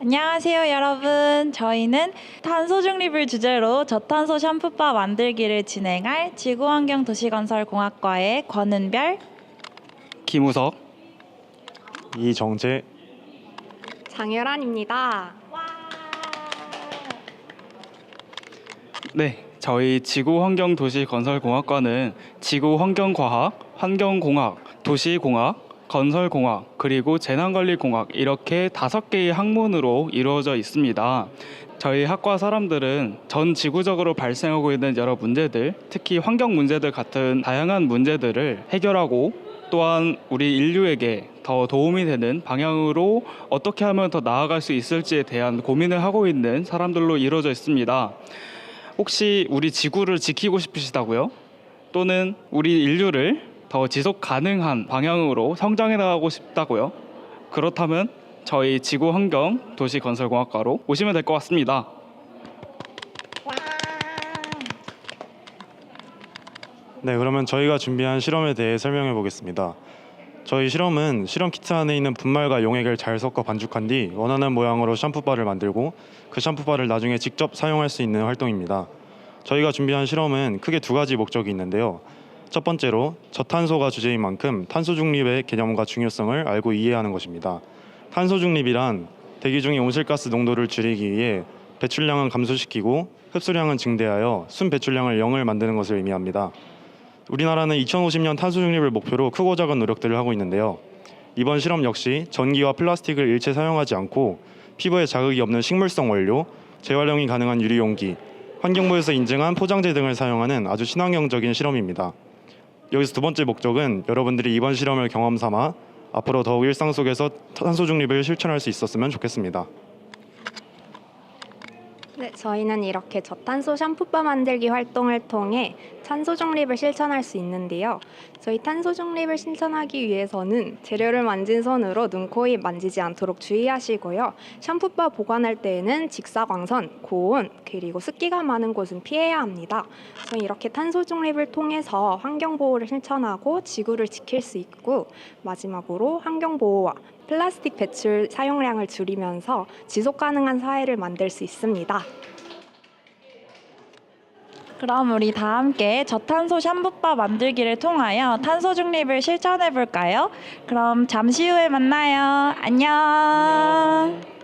안녕하세요, 여러분. 저희는 탄소 중립을 주제로 저탄소 샴푸바 만들기를 진행할 지구환경도시건설공학과의 권은별, 김우석 이정재 장열환입니다. 네 저희 지구환경도시건설공학과는 지구환경과학, 환경공학, 도시공학, 건설공학 그리고 재난관리공학 이렇게 다섯 개의 학문으로 이루어져 있습니다. 저희 학과 사람들은 전 지구적으로 발생하고 있는 여러 문제들, 특히 환경 문제들 같은 다양한 문제들을 해결하고 또한 우리 인류에게 더 도움이 되는 방향으로 어떻게 하면 더 나아갈 수 있을지에 대한 고민을 하고 있는 사람들로 이루어져 있습니다. 혹시 우리 지구를 지키고 싶으시다고요? 또는 우리 인류를 더 지속 가능한 방향으로 성장해 나가고 싶다고요? 그렇다면 저희 지구 환경 도시 건설 공학과로 오시면 될 것 같습니다. 네 그러면 저희가 준비한 실험에 대해 설명해 보겠습니다 저희 실험은 실험 키트 안에 있는 분말과 용액을 잘 섞어 반죽한 뒤 원하는 모양으로 샴푸바를 만들고 그 샴푸바를 나중에 직접 사용할 수 있는 활동입니다. 저희가 준비한 실험은 크게 두 가지 목적이 있는데요. 첫 번째로 저탄소가 주제인 만큼 탄소 중립의 개념과 중요성을 알고 이해하는 것입니다. 탄소 중립이란 대기 중의 온실가스 농도를 줄이기 위해 배출량은 감소시키고 흡수량은 증대하여 순 배출량을 0을 만드는 것을 의미합니다. 우리나라는 2050년 탄소 중립을 목표로 크고 작은 노력들을 하고 있는데요. 이번 실험 역시 전기와 플라스틱을 일체 사용하지 않고 피부에 자극이 없는 식물성 원료, 재활용이 가능한 유리 용기, 환경부에서 인증한 포장재 등을 사용하는 아주 친환경적인 실험입니다. 여기서 두 번째 목적은 여러분들이 이번 실험을 경험 삼아 앞으로 더욱 일상 속에서 탄소 중립을 실천할 수 있었으면 좋겠습니다. 네, 저희는 이렇게 저탄소 샴푸바 만들기 활동을 통해 탄소 중립을 실천할 수 있는데요. 저희 탄소 중립을 실천하기 위해서는 재료를 만진 손으로 눈, 코, 입 만지지 않도록 주의하시고요. 샴푸바 보관할 때에는 직사광선, 고온, 그리고 습기가 많은 곳은 피해야 합니다. 저희 이렇게 탄소 중립을 통해서 환경 보호를 실천하고 지구를 지킬 수 있고 마지막으로 환경 보호와 플라스틱 배출 사용량을 줄이면서 지속 가능한 사회를 만들 수 있습니다. 그럼 우리 다 함께 저탄소 샴푸바 만들기를 통하여 탄소 중립을 실천해 볼까요? 그럼 잠시 후에 만나요. 안녕.